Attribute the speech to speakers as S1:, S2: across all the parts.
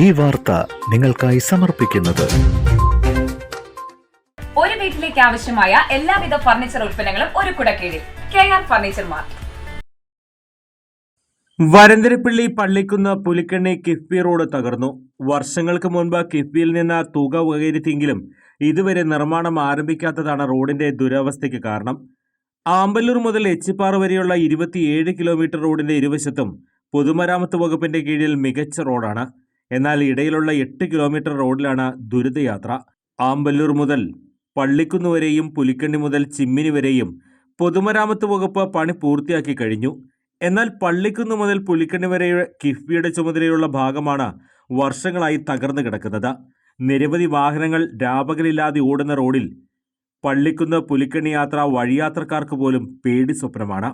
S1: ഈ വാർത്ത നിങ്ങൾക്കായി സമർപ്പിക്കുന്നത്.
S2: ഒരു വീട്ടിലേക്ക് ആവശ്യമായ എല്ലാവിധ ഫർണിച്ചർ ഉൽപ്പന്നങ്ങളും ഒരു കുടക്കീഴിൽ. K R furniture mart.
S3: Varantharappilly Pallikkunnu Pulikkanni KIIFB road തകർന്നു. വർഷങ്ങൾക്ക് മുൻപ് കിഫ്ബിയിൽ നിന്ന് തുക വകയിരുത്തിയെങ്കിലും ഇതുവരെ നിർമ്മാണം ആരംഭിക്കാത്തതാണ് റോഡിന്റെ ദുരവസ്ഥയ്ക്ക് കാരണം. ആമ്പല്ലൂർ മുതൽ എച്ചിപ്പാറ വരെയുള്ള ഇരുപത്തിയേഴ് കിലോമീറ്റർ റോഡിന്റെ ഇരുവശത്തും പൊതുമരാമത്ത് വകുപ്പിന്റെ കീഴിൽ മികച്ച റോഡാണ്. എന്നാൽ ഇടയിലുള്ള എട്ട് കിലോമീറ്റർ റോഡിലാണ് ദുരിതയാത്ര. ആമ്പല്ലൂർ മുതൽ പള്ളിക്കുന്ന് വരെയും പുലിക്കണ്ണി മുതൽ ചിമ്മിനി വരെയും പൊതുമരാമത്ത് വകുപ്പ് പണി പൂർത്തിയാക്കി കഴിഞ്ഞു. എന്നാൽ പള്ളിക്കുന്ന് മുതൽ പുലിക്കണ്ണി വരെ കിഫ്ബിയുടെ ചുമതലയുള്ള ഭാഗമാണ് വർഷങ്ങളായി തകർന്നു കിടക്കുന്നത്. നിരവധി വാഹനങ്ങൾ രാപകലില്ലാതെ ഓടുന്ന റോഡിൽ പള്ളിക്കുന്ന് പുലിക്കണ്ണി യാത്ര വഴിയാത്രക്കാർക്ക് പോലും പേടി സ്വപ്നമാണ്.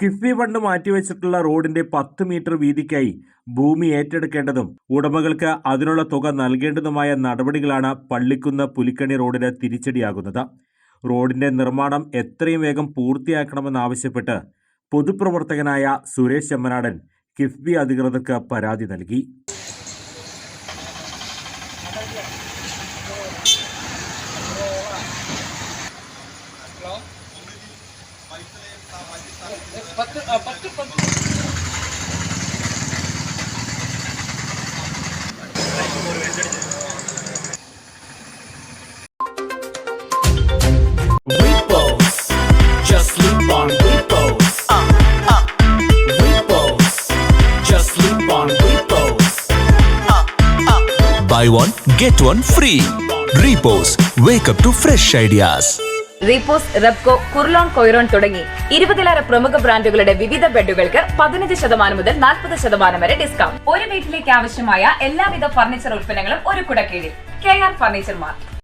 S3: കിഫ്ബി ഫണ്ട് മാറ്റിവെച്ചിട്ടുള്ള റോഡിന്റെ പത്ത് മീറ്റർ വീതിക്കായി ഭൂമി ഏറ്റെടുക്കേണ്ടതും ഉടമകൾക്ക് അതിനുള്ള തുക നൽകേണ്ടതുമായ നടപടികളാണ് പള്ളിക്കുന്ന് പുലിക്കണി റോഡിന് തിരിച്ചടിയാകുന്നത്. റോഡിന്റെ നിർമ്മാണം എത്രയും വേഗം പൂർത്തിയാക്കണമെന്നാവശ്യപ്പെട്ട് പൊതുപ്രവർത്തകനായ സുരേഷ് ചെമ്മനാടൻ കിഫ്ബി അധികൃതർക്ക് പരാതി നൽകി.
S4: பத்து பத்து பத்து. Uh, uh. uh,
S5: Buy one, get one free. Repose. Wake up to fresh ideas.
S2: Repose Repco Kurlon Coiron തുടങ്ങി ഇരുപതിലേറെ പ്രമുഖ ബ്രാൻഡുകളുടെ വിവിധ ബെഡുകൾക്ക് പതിനഞ്ച് ശതമാനം മുതൽ നാൽപ്പത് ശതമാനം വരെ ഡിസ്കൗണ്ട് ഒരു വീട്ടിലേക്ക് ആവശ്യമായ എല്ലാവിധ ഫർണിച്ചർ ഉൽപ്പന്നങ്ങളും ഒരു കുടക്കീഴിൽ. K R furniture mart